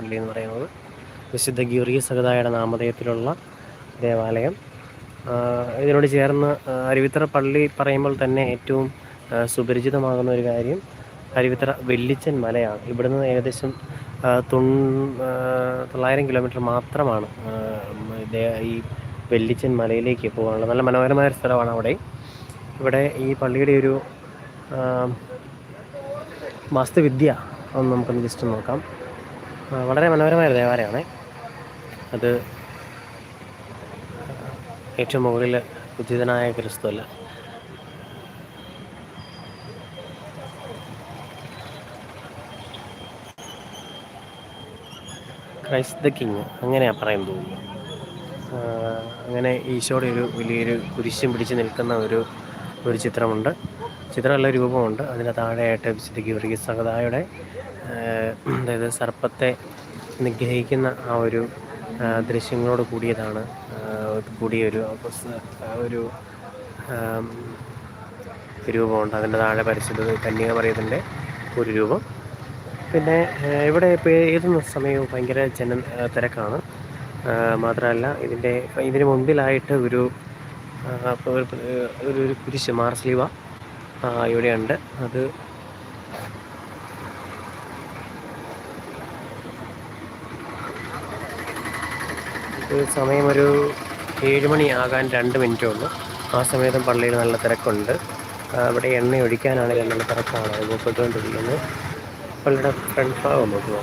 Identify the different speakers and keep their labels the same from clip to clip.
Speaker 1: പള്ളി എന്ന് പറയുന്നത്. വിശുദ്ധ ഗീറിയ സഹതായുടെ നാമധേയത്തിലുള്ള ദേവാലയം. ഇതിനോട് ചേർന്ന് അരുവിത്തറ പള്ളി പറയുമ്പോൾ തന്നെ ഏറ്റവും സുപരിചിതമാകുന്ന ഒരു കാര്യം അരുവിത്തറ വെള്ളിച്ചൻ മലയാണ്. ഇവിടുന്ന് ഏകദേശം തൊൺ തൊള്ളായിരം കിലോമീറ്റർ മാത്രമാണ് ഈ വെള്ളിച്ചൻ മലയിലേക്ക് പോകാനുള്ളത്. നല്ല മനോഹരമായ സ്ഥലമാണ് അവിടെ. ഇവിടെ ഈ പള്ളിയുടെ ഒരു വാസ്തുവിദ്യ ഒന്ന് നമുക്കൊന്ന് ജസ്റ്റ് നോക്കാം. വളരെ മനോഹരമായ ദേവാലയമാണ്. അത് ഏറ്റവും മുകളിൽ ഉചിതനായ ക്രിസ്തു അല്ല. ക്രൈസ്റ്റ് ദ കിങ് അങ്ങനെയാണ് പറയാൻ തോന്നുന്നു അങ്ങനെ ഈശോയുടെ ഒരു വലിയൊരു കുരിശും പിടിച്ച് നിൽക്കുന്ന ഒരു ഒരു ചിത്രമുണ്ട്. ചിത്രമല്ല രൂപമുണ്ട്. അതിന് താഴെയായിട്ട് വിശുദ്ധ ഗീവർഗീസ് സഹതായുടെ അതായത് സർപ്പത്തെ നിഗ്രഹിക്കുന്ന ആ ഒരു ദൃശ്യങ്ങളോട് കൂടിയതാണ് കൂടിയൊരു ഒരു രൂപമുണ്ട്. അതിന്റെ താഴെ പരിശുദ്ധ കന്യക കന്യാമറിയത്തിന്റെ ഒരു രൂപം. പിന്നെ ഇവിടെ ഇപ്പോൾ ഏത് സമയവും ഭയങ്കര ജന തിരക്കാണ്. മാത്രമല്ല ഇതിന്റെ ഇതിന് മുൻപിലായിട്ട് ഒരു ഒരു കുരിശ് മാർസ്ലീവ ഇവിടെയുണ്ട്. അത് സമയം ഒരു ഏഴ് മണിയാകാൻ രണ്ട് മിനിറ്റേ ഉള്ളൂ. ആ സമയത്തും പള്ളിയിൽ നല്ല തിരക്കുണ്ട്. അവിടെ എണ്ണ ഒഴിക്കാനാണെങ്കിൽ നല്ല തിരക്കാണ് അനുഭവപ്പെട്ടുകൊണ്ടിരിക്കുന്നത്. പള്ളിയുടെ ഫ്രണ്ട് ഭാഗം നോക്കുക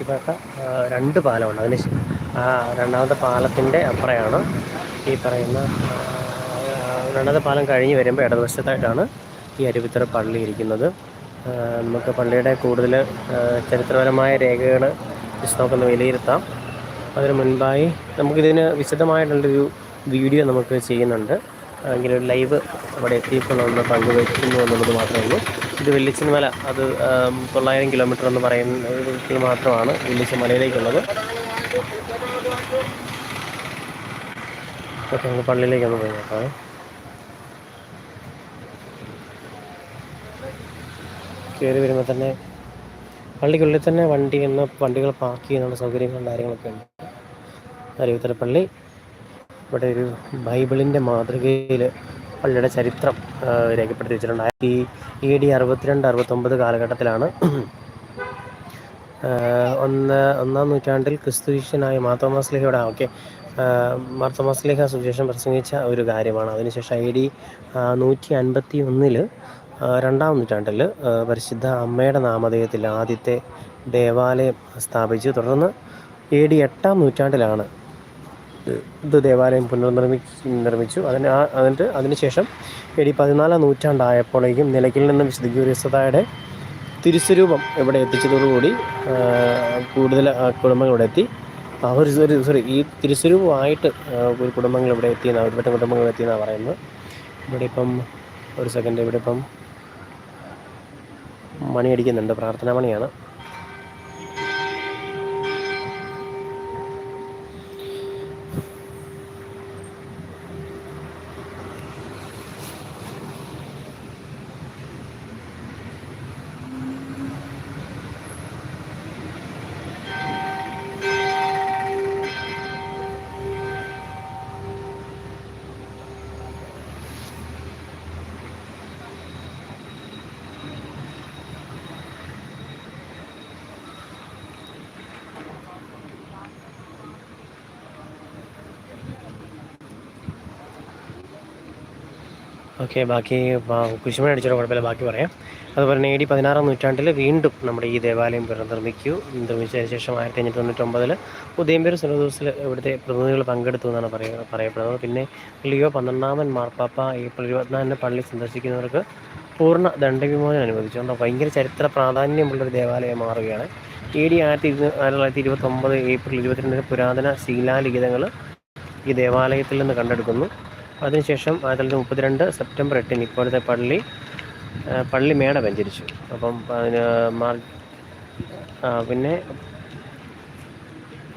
Speaker 1: റോഡിനോട് രണ്ട് പാലമുണ്ട്. അതിന് രണ്ടാമത്തെ പാലത്തിന്റെ അപ്പുറയാണ് ഈ പറയുന്ന രണ്ടാമത്തെ പാലം കഴിഞ്ഞ് വരുമ്പോൾ ഇടതുവശത്തായിട്ടാണ് ഈ അരുവിത്തറ പള്ളി ഇരിക്കുന്നത്. നമുക്ക് പള്ളിയുടെ കൂടുതൽ ചരിത്രപരമായ രേഖകൾ നമുക്കൊന്ന് വിലയിരുത്താം. അതിന് മുൻപായി നമുക്കിതിന് വിശദമായിട്ടുള്ളൊരു വീഡിയോ നമുക്ക് ചെയ്യുന്നുണ്ട്. ഒരു ലൈവ് അവിടെ എത്തിയപ്പോൾ നമ്മൾ പങ്കുവയ്ക്കുന്നു എന്നുള്ളത് മാത്രമേ ഉള്ളൂ. ഇത് വെള്ളിച്ചൻ മല അത് തൊള്ളായിരം കിലോമീറ്റർ എന്ന് പറയുന്ന മാത്രമാണ് വെള്ളിച്ചൻ മലയിലേക്കുള്ളത് ഓക്കെ നമുക്ക് പള്ളിയിലേക്കൊന്ന് പോയി നോക്കാം. കയറി വരുമ്പോൾ തന്നെ പള്ളിക്കുള്ളിൽ തന്നെ വണ്ടി എന്ന വണ്ടികൾ പാർക്ക് ചെയ്യാനുള്ള സൗകര്യങ്ങളും കാര്യങ്ങളൊക്കെ ഉണ്ട്. അരുവിത്തര പള്ളി. ഇവിടെ ഒരു ബൈബിളിന്റെ മാതൃകയിൽ പള്ളിയുടെ ചരിത്രം രേഖപ്പെടുത്തി വെച്ചിട്ടുണ്ട്. ആയിരത്തി എ ഡി അറുപത്തിരണ്ട് അറുപത്തൊമ്പത് കാലഘട്ടത്തിലാണ് ഒന്ന് ഒന്നാം നൂറ്റാണ്ടിൽ ക്രിസ്തുവിഷ്യനായ മാത്തോമാസ്ലിഹയുടെ ഓക്കെ മാർത്തോമാസ്ലിഹ സുവിശേഷം പ്രസംഗിച്ച ഒരു കാര്യമാണ്. അതിനുശേഷം ഐ ഡി നൂറ്റി അൻപത്തി ഒന്നിൽ രണ്ടാം നൂറ്റാണ്ടിൽ പരിശുദ്ധ അമ്മയുടെ നാമധേയത്തിൽ ആദ്യത്തെ ദേവാലയം സ്ഥാപിച്ചു. തുടർന്ന് എ ഡി എട്ടാം നൂറ്റാണ്ടിലാണ് ഇത് ദേവാലയം പുനർനിർമ്മിച്ച് നിർമ്മിച്ചു. അതിന് ആ എന്നിട്ട് അതിനുശേഷം എ ഡി പതിനാലാം നൂറ്റാണ്ടായപ്പോഴേക്കും നിലയ്ക്കിൽ നിന്നും വിശുദ്ധ ഗ്യൂരിയസതയുടെ തിരുസ്വരൂപം ഇവിടെ എത്തിച്ചതോടുകൂടി കൂടുതൽ കുടുംബങ്ങൾ ഇവിടെ എത്തി. അവർ സോറി സോറി ഈ തിരുസ്വരൂപമായിട്ട് ഒരു കുടുംബങ്ങൾ ഇവിടെ എത്തിയെന്നാണ് ഒരുപറ്റ കുടുംബങ്ങൾ എത്തിയെന്നാണ് പറയുന്നത്. ഇവിടെ ഇപ്പം ഒരു സെക്കൻഡ് ഇവിടെ ഇപ്പം മണിയടിക്കുന്നുണ്ട് പ്രാർത്ഥനാ മണിയാണ് ഓക്കെ ബാക്കി കുശുമണി അടിച്ചോ കുഴപ്പമില്ല. ബാക്കി പറയാം. അതുപോലെ തന്നെ എ ഡി പതിനാറാം നൂറ്റാണ്ടിൽ വീണ്ടും നമ്മുടെ ഈ ദേവാലയം പുനർനിർമ്മിക്കൂ നിർമ്മിച്ചതിന് ശേഷം ആയിരത്തി അഞ്ഞൂറ്റി തൊണ്ണൂറ്റൊമ്പതിൽ ഉദയംപേര് സിനോദോസിൽ ഇവിടുത്തെ പ്രതിനിധികൾ പങ്കെടുത്തു എന്നാണ് പറയുക പറയപ്പെടുന്നത്. പിന്നെ ലിയോ പന്ത്രണ്ടാമൻ മാർപ്പാപ്പ ഏപ്രിൽ ഇരുപത്തിനാലിന് പള്ളി സന്ദർശിക്കുന്നവർക്ക് പൂർണ ദണ്ഡവിമോചനം അനുവദിച്ചു. അതുകൊണ്ട് ഭയങ്കര ചരിത്ര പ്രാധാന്യമുള്ളൊരു ദേവാലയം മാറുകയാണ്. എ ഡി ആയിരത്തി ആയിരത്തി തൊള്ളായിരത്തി ഇരുപത്തൊമ്പത് ഏപ്രിൽ ഇരുപത്തിരണ്ടിന് പുരാതന ശിലാലിഖിതങ്ങൾ ഈ ദേവാലയത്തിൽ നിന്ന് കണ്ടെടുക്കുന്നു. അതിനുശേഷം ആയിരത്തി തൊള്ളായിരത്തി മുപ്പത്തിരണ്ട് സെപ്റ്റംബർ എട്ടിന് ഇപ്പോഴത്തെ പള്ളി പള്ളി മേട വെഞ്ചരിച്ചു. അപ്പം അതിന് മാർ പിന്നെ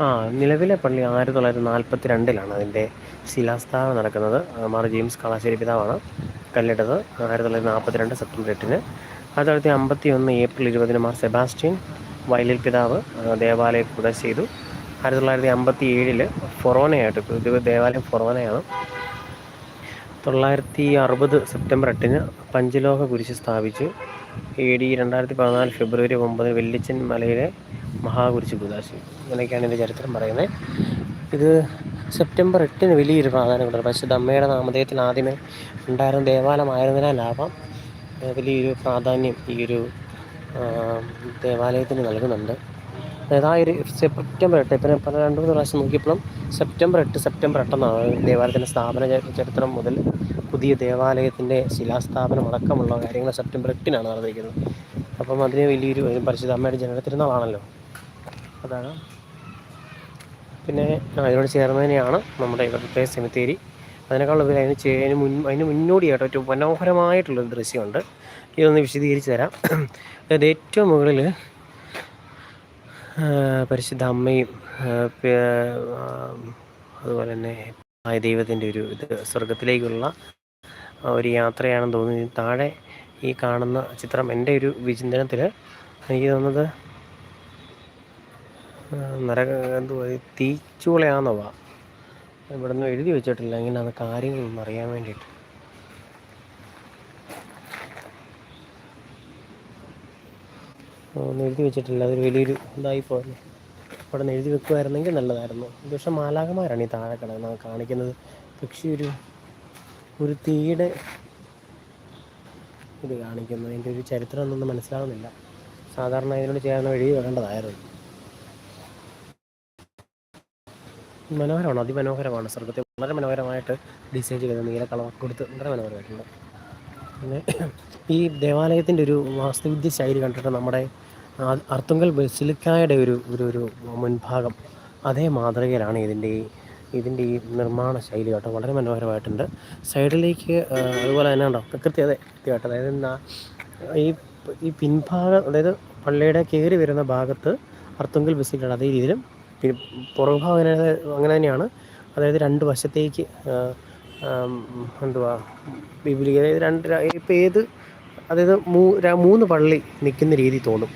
Speaker 1: ആ നിലവിലെ പള്ളി ആയിരത്തി തൊള്ളായിരത്തി നാൽപ്പത്തി രണ്ടിലാണ് അതിന്റെ ശിലാസ്ഥാപനം നടക്കുന്നത്. മാർ ജെയിംസ് കളാശ്ശേരി പിതാവാണ് കല്ലിട്ടത് ആയിരത്തി തൊള്ളായിരത്തി നാൽപ്പത്തി രണ്ട് സെപ്റ്റംബർ എട്ടിന്. ആയിരത്തി തൊള്ളായിരത്തി അമ്പത്തി ഒന്ന് ഏപ്രിൽ ഇരുപതിന് മാർ സെബാസ്റ്റ്യൻ വയലിൽ പിതാവ് ദേവാലയം പ്രദർശ ചെയ്തു. ആയിരത്തി തൊള്ളായിരത്തി അമ്പത്തി ഏഴിൽ ഫൊറോനയായിട്ട് ദേവാലയം ഫൊറോനയാണ്. തൊള്ളായിരത്തി അറുപത് സെപ്റ്റംബർ എട്ടിന് പഞ്ചലോഹ കുരിശ് സ്ഥാപിച്ചു എ ഡി രണ്ടായിരത്തി പതിനാല് ഫെബ്രുവരി ഒമ്പതിന് വെല്ലിച്ചൻ മലയിലെ മഹാകുരിശ് കുദാശി. അങ്ങനെയൊക്കെയാണ് ഇതിന്റെ ചരിത്രം പറയുന്നത്. ഇത് സെപ്റ്റംബർ എട്ടിന് വലിയൊരു പ്രാധാന്യം കൊടുത്തു. പരിശുദ്ധ അമ്മയുടെ നാമധേയത്തിൽ ആദ്യമേ ഉണ്ടായിരുന്ന ദേവാലയമായതിനാലാവാം വലിയൊരു പ്രാധാന്യം ഈ ഒരു ദേവാലയത്തിന് നൽകുന്നുണ്ട്. അതായത് ആ ഒരു സെപ്റ്റംബർ എട്ട് ഇപ്പം പല രണ്ട് മൂന്ന് പ്രാവശ്യം നോക്കിയപ്പോഴും സെപ്റ്റംബർ എട്ട് സെപ്റ്റംബർ എട്ടെന്നാണ് ദേവാലയത്തിന്റെ സ്ഥാപന ചരിത്രം മുതൽ പുതിയ ദേവാലയത്തിന്റെ ശിലാസ്ഥാപനം അടക്കമുള്ള കാര്യങ്ങൾ സെപ്റ്റംബർ എട്ടിനാണ് നടന്നിരിക്കുന്നത്. അപ്പം അതിന് വലിയൊരു പരിശുദ്ധ അമ്മയുടെ ജനനത്തിരുന്നാളാണല്ലോ. അതാണ്. പിന്നെ അതിനോട് ചേർന്നതിനെയാണ് നമ്മുടെ ഇവിടുത്തെ സെമിത്തേരി. അതിനേക്കാൾ ഉപരി അതിന് അതിന് മുൻ അതിന് മുന്നോടിയായിട്ട് ഏറ്റവും മനോഹരമായിട്ടുള്ളൊരു ദൃശ്യമുണ്ട്. ഇതൊന്ന് വിശദീകരിച്ച് തരാം. അതായത് ഏറ്റവും മുകളിൽ പരിശുദ്ധ അമ്മയും അതുപോലെ തന്നെ ആയ ദൈവത്തിന്റെ ഒരു ഇത് സ്വർഗത്തിലേക്കുള്ള ഒരു യാത്രയാണെന്ന് തോന്നുന്നു. താഴെ ഈ കാണുന്ന ചിത്രം എന്റെ ഒരു വിചിന്തനത്തിൽ എനിക്ക് തോന്നുന്നത് നരക എന്തുവാ തീച്ചൂളയാണെന്നോ ഇവിടെ നിന്ന് എഴുതി വെച്ചിട്ടില്ല ഇങ്ങനെ അത് കാര്യങ്ങളൊന്നും അറിയാൻ വേണ്ടിയിട്ട്. ഒന്നും എഴുതി വെച്ചിട്ടില്ല. അതൊരു വലിയൊരു ഇതായി പോയല്ലോ. അവിടെ എഴുതി വെക്കുമായിരുന്നെങ്കിൽ നല്ലതായിരുന്നു. പക്ഷെ മാലാകമാരാണ് ഈ താഴെ കിടക്കുന്നത്. കാണിക്കുന്നത് പക്ഷി ഒരു ഒരു തീയുടെ ഇത് കാണിക്കുന്നു. എന്റെ ഒരു ചരിത്രം ഒന്നും മനസ്സിലാവുന്നില്ല. സാധാരണ ഇതിനോട് ചേർന്ന് വഴി വേണ്ടതായിരുന്നു. മനോഹരമാണ്. അതിമനോഹരമാണ്. സ്വർഗത്തെ വളരെ മനോഹരമായിട്ട് ഡിസൈൻ ചെയ്ത് നീല കളർ കൊടുത്ത്. വളരെ മനോഹരമായിട്ടുണ്ട്. പിന്നെ ഈ ദേവാലയത്തിന്റെ ഒരു വാസ്തുവിദ്യ ശൈലി കണ്ടിട്ട് നമ്മുടെ അർത്തുങ്കൽ ബസിലിക്കായുടെ ഒരു ഒരു ഒരു മുൻഭാഗം അതേ മാതൃകയിലാണ് ഇതിന്റെ ഈ ഇതിന്റെ ഈ നിർമ്മാണ ശൈലി കേട്ടോ. വളരെ മനോഹരമായിട്ടുണ്ട്. സൈഡിലേക്ക് അതുപോലെ തന്നെ ഉണ്ടോ കൃത്യത കൃത്യമായിട്ട്. അതായത് ഈ ഈ പിൻഭാഗം അതായത് പള്ളിയുടെ കയറി വരുന്ന ഭാഗത്ത് അർത്തുങ്കൽ ബസിലിക്കാണ് അതേ രീതിയിലും പിന്നെ പുറകുഭാഗം അങ്ങനെ അങ്ങനെ തന്നെയാണ്. അതായത് രണ്ട് വശത്തേക്ക് എന്തുവാ? അതായത് രണ്ട് ഇപ്പം ഏത് അതായത് മൂ മൂന്ന് പള്ളി നിൽക്കുന്ന രീതി തോന്നും.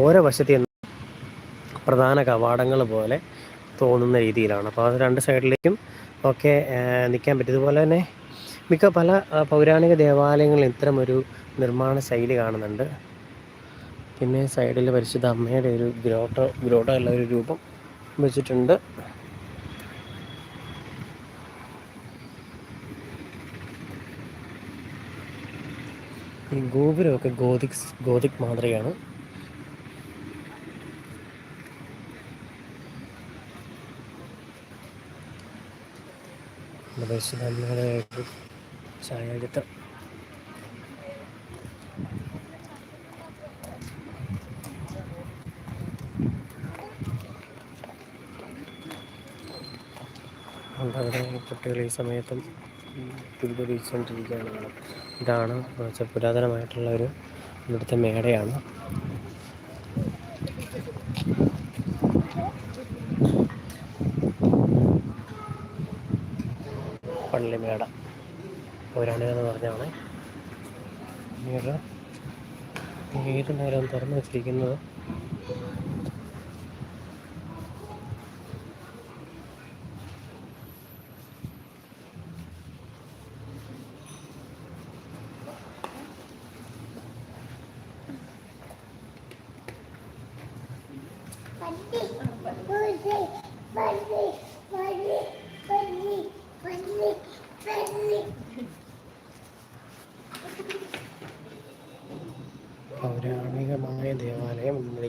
Speaker 1: ഓരോ വശത്തെ പ്രധാന കവാടങ്ങൾ പോലെ തോന്നുന്ന രീതിയിലാണ്. അപ്പോൾ അത് രണ്ട് സൈഡിലേക്കും ഒക്കെ നിൽക്കാൻ പറ്റും. ഇതുപോലെ തന്നെ മിക്ക പല പൗരാണിക ദേവാലയങ്ങളിൽ ഇത്തരം ഒരു നിർമ്മാണ ശൈലി കാണുന്നുണ്ട്. പിന്നെ സൈഡിൽ പരിശുദ്ധ അമ്മയുടെ ഒരു ഗ്രോട്ടോ ഗ്രോട്ടോ ഉള്ള ഒരു രൂപം വെച്ചിട്ടുണ്ട്. ഈ ഗോപുരമൊക്കെ ഗോതിക് ഗോതിക് മാതൃകയാണ്. അവിടെ കുട്ടികൾ ഈ സമയത്തും പിന്തുടരിച്ചുകൊണ്ടിരിക്കുകയാണ് ഇതാണ് പുരാതനമായിട്ടുള്ള ഒരു ഇവിടുത്തെ മേടയാണ്. പള്ളിമേട പൗരാണികെന്ന് പറഞ്ഞാണ്. പിന്നീട് ഏത് നേരം തുറന്നു വച്ചിരിക്കുന്നത്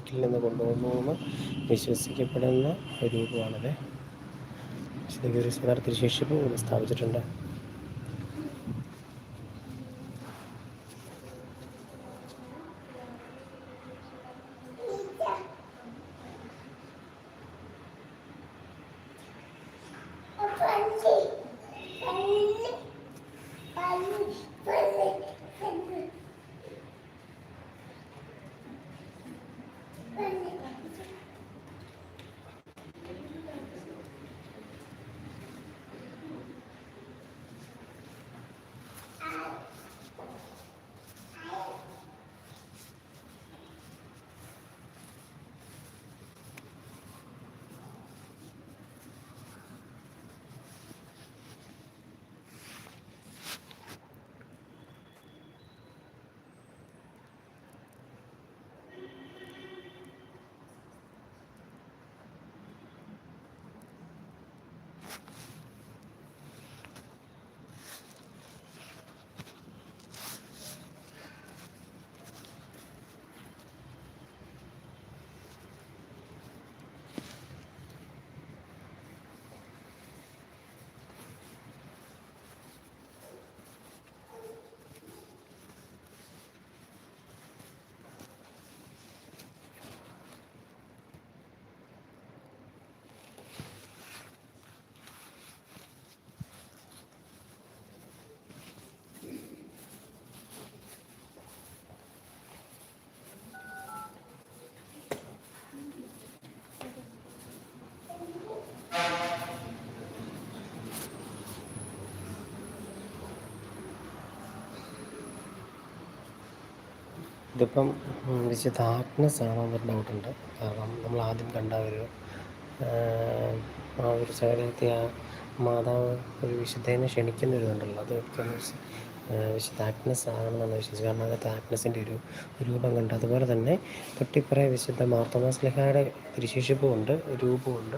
Speaker 1: ഷെയ്ക്കിൽ നിന്ന് കൊണ്ടുവന്നുവെന്ന് വിശ്വസിക്കപ്പെടുന്ന ഒരു രൂപമാണത് വിശുദ്ധ ഗൗരീസ്വനാർ തിരുശേഷിപ്പ് ഇവിടെ സ്ഥാപിച്ചിട്ടുണ്ട് Thank you. ഇതിപ്പം വിശുദ്ധ ആഗ്നസ് ആണോ എന്നൊരു ഡൗട്ടുണ്ട് കാരണം നമ്മൾ ആദ്യം കണ്ട ഒരു ആ ഒരു സകലത്തെ ആ മാതാവ് ഒരു വിശുദ്ധേനെ ക്ഷണിക്കുന്ന ഒരു ഇതുണ്ടല്ലോ അതൊക്കെ വിശുദ്ധ ആഗ്നസ് ആകണമെന്നാണ് വിശ്വസിച്ചത്. കാരണം അകത്ത് ആഗ്നസിന്റെ ഒരു രൂപം കണ്ട്. അതുപോലെ തന്നെ തൊട്ടിപ്പുറേ വിശുദ്ധ മാർത്തോമാസ് ലിഹായുടെ തിരുശേഷിപ്പുമുണ്ട് രൂപമുണ്ട്.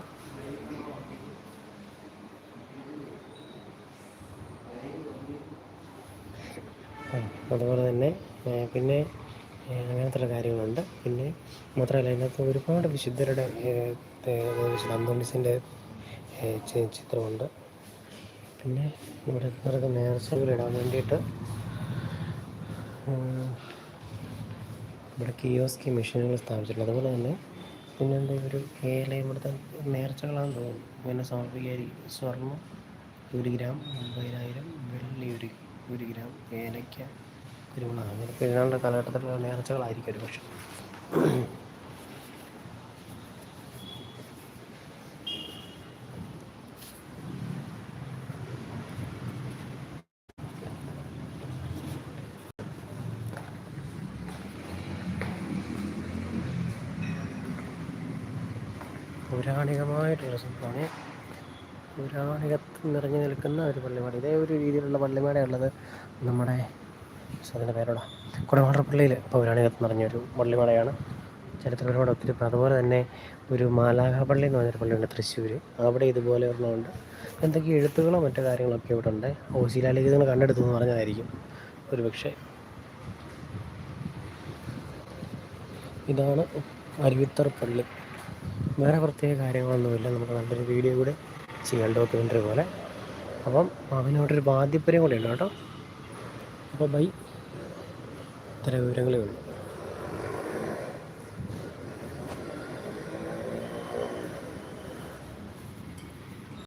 Speaker 1: അതുപോലെ തന്നെ പിന്നെ അങ്ങനത്തുള്ള കാര്യങ്ങളുണ്ട്. പിന്നെ മാത്രമല്ല അതിനകത്ത് ഒരുപാട് വിശുദ്ധരുടെ വിശുദ്ധ അന്തോണീസിന്റെ ചിത്രമുണ്ട്. പിന്നെ ഇവിടെ ഇവർക്ക് നേർച്ചകളിടാൻ വേണ്ടിയിട്ട് ഇവിടെ കിയോസ്കി മെഷീനുകൾ സ്ഥാപിച്ചിട്ടുണ്ട്. അതുപോലെ തന്നെ പിന്നെന്താ ഒരു ഏല ഇവിടുത്തെ നേർച്ചകളാണെന്ന് തോന്നുന്നു. ഇങ്ങനെ സമർപ്പിക്കായിരിക്കും സ്വർണം ഒരു ഗ്രാം ഒമ്പതിനായിരം വെള്ളി ഒരു ഒരു ഗ്രാം ഏലയ്ക്ക കുരുമുളക് അങ്ങനെ പെരുന്നാളിന്റെ കാലഘട്ടത്തിലുള്ള നേർച്ചകളായിരിക്കും ഒരു പക്ഷേ പൗരാണികമായിട്ടുള്ള സംഭവമാണ്. പൗരാണികത്തിൽ നിറഞ്ഞു നിൽക്കുന്ന ഒരു പള്ളിമാട്. ഇതേ ഒരു രീതിയിലുള്ള പള്ളിമേട ഉള്ളത് നമ്മുടെ അതിന്റെ പേരോടാ കുടവാടപ്പള്ളിയിൽ പള്ളിയിൽ പൗരാണികത്തിൽ നിറഞ്ഞൊരു പള്ളിമലയാണ് ചരിത്രപരമായ ഒത്തിരി അതുപോലെ തന്നെ ഒരു മാലാഹപള്ളി എന്ന് പറഞ്ഞൊരു പള്ളിയുണ്ട് തൃശ്ശൂർ അവിടെ ഇതുപോലെ ഒരെണ്ണമുണ്ട്. എന്തൊക്കെ എഴുത്തുകളോ മറ്റു കാര്യങ്ങളൊക്കെ ഇവിടെ ഉണ്ട് ഓ ശിലാലിഖിതങ്ങൾ കണ്ടെടുത്തു എന്ന് പറഞ്ഞതായിരിക്കും ഒരു പക്ഷേ ഇതാണ് അരുവിത്തർ പള്ളി. വേറെ പ്രത്യേക കാര്യങ്ങളൊന്നുമില്ല. നമുക്ക് നല്ലൊരു വീഡിയോ കൂടെ ചെയ്യാൻ ഡോക്യുമെന്ററി പോലെ. അപ്പം അവനോടൊരു ഒരു ബാധ്യപ്പരം കൂടെ ഉണ്ട് കേട്ടോ. അപ്പോൾ ബൈ. ഇത്ര വിവരങ്ങളേ ഉള്ളൂ.